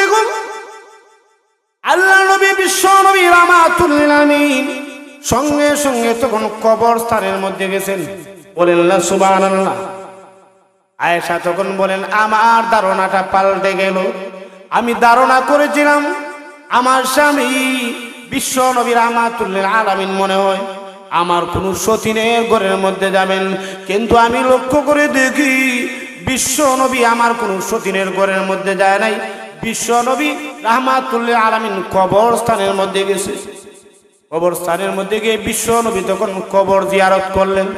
দেখুন আল্লাহ নবী, বিশ্ব নবী রামাতুল্লিল আমিন সঙ্গে সঙ্গে তখন কবর স্থানের মধ্যে গেছেন। বলেন, না সুবান আয়েশা তখন বলেন, আমার ধারণাটা পাল্টে গেল। আমি ধারণা করেছিলাম, আমার স্বামী বিশ্ব নবী রামাতুল্লিল আলামিন মনে হয়। আমার কোন সতীনের ঘরের মধ্যে যাবেন। কিন্তু আমি লক্ষ্য করে দেখি, বিশ্ব নবী আমার কোন সতীনের ঘরের মধ্যে যায় নাই। বিশ্ব নবী রাহমাতুল্লিল আলামিন কবরস্থানের মধ্যে গেছে। কবরস্থানের মধ্যে গিয়ে বিশ্ব নবী তখন কবর জিয়ারত করলেন।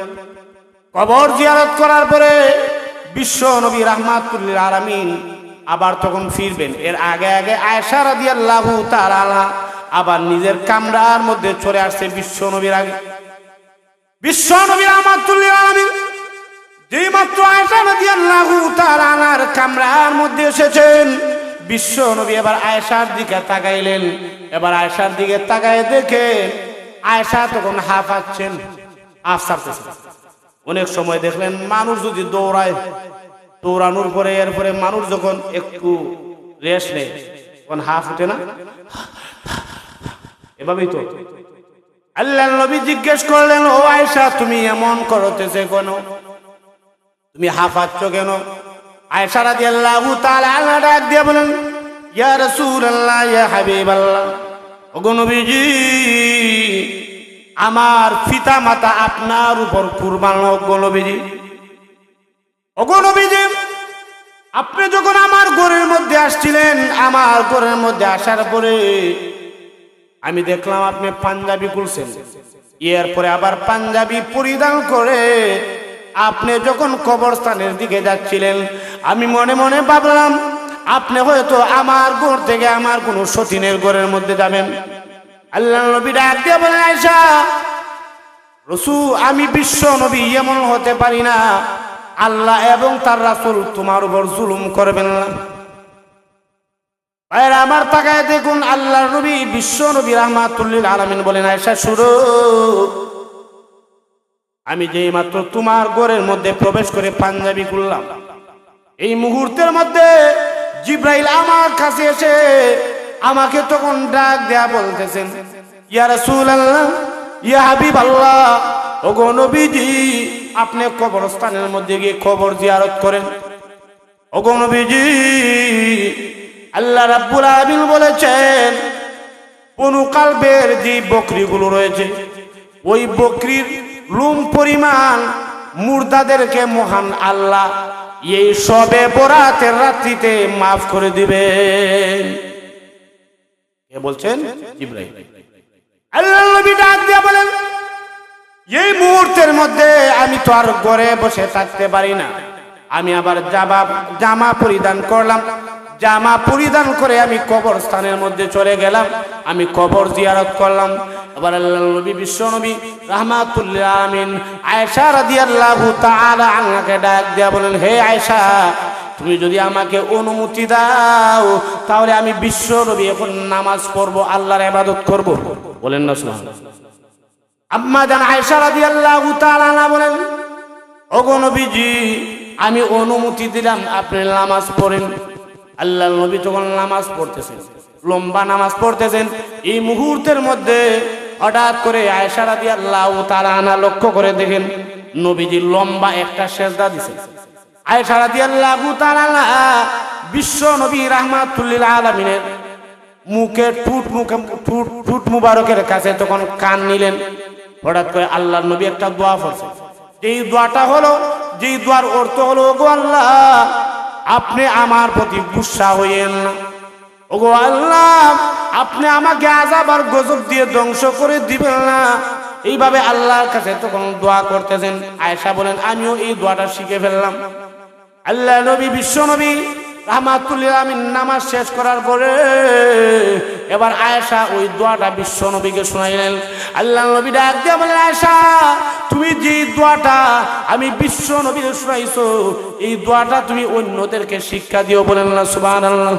কবর জিয়ারত করার পরে বিশ্ব নবী রাহমাতুল্লিল আলামিন আবার তখন ফিরবেন। এর আগে আগে আয়েশা রাদিয়াল্লাহু তাআলা আবার নিজের কামরার মধ্যে চলে আসছে বিশ্ব নবীর আগে। বিশ্ব নবী রাহমাতুল্লিল আলামিন যেই মাত্র আয়েশা রাদিয়াল্লাহু তাআলার কামরার মধ্যে এসেছেন বিশ্ব নবী এবার আয়েশার দিকে তাকাইলেন। এবার আয়েশার দিকে তাকায় দেখে আয়েশা তখন হাফাচ্ছেন আফ ছাড়তেছেন। অনেক সময় দেখলেন মানুষ যদি দৌড়ায়, দৌড়ানোর পরে, এরপরে মানুষ যখন একটু রেস্ট নেয়, তখন হাফ উঠে না? এভাবেই তো। আল্লাহ নবী জিজ্ঞেস করলেন, ও আয়েশা, তুমি এমন করতেছে কেন? তুমি হাফাচ্ছ কেন? রাদিয়াল্লাহু তাআলা আল্লাহ ডাক দিয়ে বলেন, ইয়া রাসূলুল্লাহ, ইয়া হাবিবাল্লাহ, ওগো নবীজি, আমার পিতা মাতা আপনার উপর কুরবান নবীজি। নবীজি, আপনি যখন আমার ঘরের মধ্যে আসছিলেন, আমার ঘরের মধ্যে আসার পরে আমি দেখলাম আপনি পাঞ্জাবি খুলছেন। এরপরে আবার পাঞ্জাবি পরিধান করে আপনি যখন কবরস্থানের দিকে যাচ্ছিলেন, আমি মনে মনে ভাবলাম, আপনি হয়তো আমার ঘর থেকে আমার কোনো সতীনের ঘরের মধ্যে যাবেন। আল্লাহ নবী ডাক দিয়ে বলেন আয়সা রসু আমি বিশ্ব নবী এমন হতে পারি না। আল্লাহ এবং তার রাসূল তোমার উপর জুলুম করবেন না। ভাইয়েরা, আমার তাকায় দেখুন আল্লাহ নবী বিশ্ব নবী রহমাতুল্লিল আলমিন বলেন আয়সা শুরু আমি যেই মাত্র তোমার ঘরের মধ্যে প্রবেশ করে পাঞ্জাবি করলাম এই মুহূর্তের মধ্যে জিব্রাইল আমার কাছে এসে আমাকে তখন ডাক দেয়া বলতেছেন, ইয়া রাসূলুল্লাহ, ইয়া হাবিব আল্লাহ ওগো নবীজি, আপনি কবরস্থানের মধ্যে গিয়ে কবর জিয়ারত করেন। ওগো নবীজি, আল্লাহ রাব্বুল আলামিন বলেছেন, অনুকালবের যে বকরিগুলো রয়েছে, ওই বকরির লুম পরিমাণ মুর্দাদেরকে মহান আল্লাহ এই সবে বরাতের রাত্রিতে মাফ করে দিবে কে বলছেন? ইব্রাহিম আল্লাহ নবী ডাক দিয়ে বলেন, এই মুহূর্তের মধ্যে আমি তো আর ঘরে বসে থাকতে পারি না। আমি আবার জামা জামা পরিধান করলাম। জামা পরিধান করে আমি কবর স্থানের মধ্যে চলে গেলাম। আমি কবর জিয়ারত করলাম। আবার আল্লাহ নবী, বিশ্ব নবী রহমাতুল্লাহ আনহাকে ডাক দিয়া বলেন হে আয়েশা, তুমি যদি আমাকে অনুমতি দাও, তাহলে আমি বিশ্ব নবী এখন নামাজ পড়ব, আল্লাহর ইবাদত করব। বলেন না, সুবহানাল্লাহ। আম্মা জান আয়েশা রাদিয়াল্লাহু তাআলা বলেন, ওগো নবীজি, আমি অনুমতি দিলাম, আপনি নামাজ পড়েন। আল্লাহ নবী যখন নামাজ পড়তেছেন, লম্বা নামাজ পড়তেছেন, এই মুহূর্তের মধ্যে হঠাৎ করে আয়েশা রাদিয়াল্লাহু তাআলা আনা লক্ষ্য করে দেখেন, নবীজি লম্বা একটা সেজদা দিছেন। আয়েশা রাদিয়াল্লাহু তাআলা বিশ্ব নবী রাহমাতুল্লিল আলামিনের মুখে ঠুট মুখে, ঠুট ঠুট মুবারকের কাছে তখন কান নিলেন। হঠাৎ করে আল্লাহ নবী একটা দোয়া পড়ছে যেই দোয়াটা হলো, যেই দোয়ার অর্থ হলো গো আল্লাহ আপনি আমার প্রতি গুসা হইয়েন। ওগো আল্লাহ, আপনি আমাকে আজাব আর গজব দিয়ে ধ্বংস করে দিবেন না। এইভাবে আল্লাহর কাছে তখন দোয়া করতেছেন। আয়েশা বলেন, আমিও এই দোয়াটা শিখে ফেললাম। আল্লাহ নবী, বিশ্ব নবী, রাহমাতুল্লিল আমিন নামাজ শেষ করার পরে এবার আয়েশা ওই দোয়াটা বিশ্ব নবীকে শোনাইলেন। আল্লাহ নবী ডাক দিয়ে বলেন, আয়েশা, তুমি যে দোয়াটা আমি বিশ্ব নবী শুনাইছো এই দোয়াটা তুমি অন্যদেরকে শিক্ষা দিও বলেন না সুবহানাল্লাহ।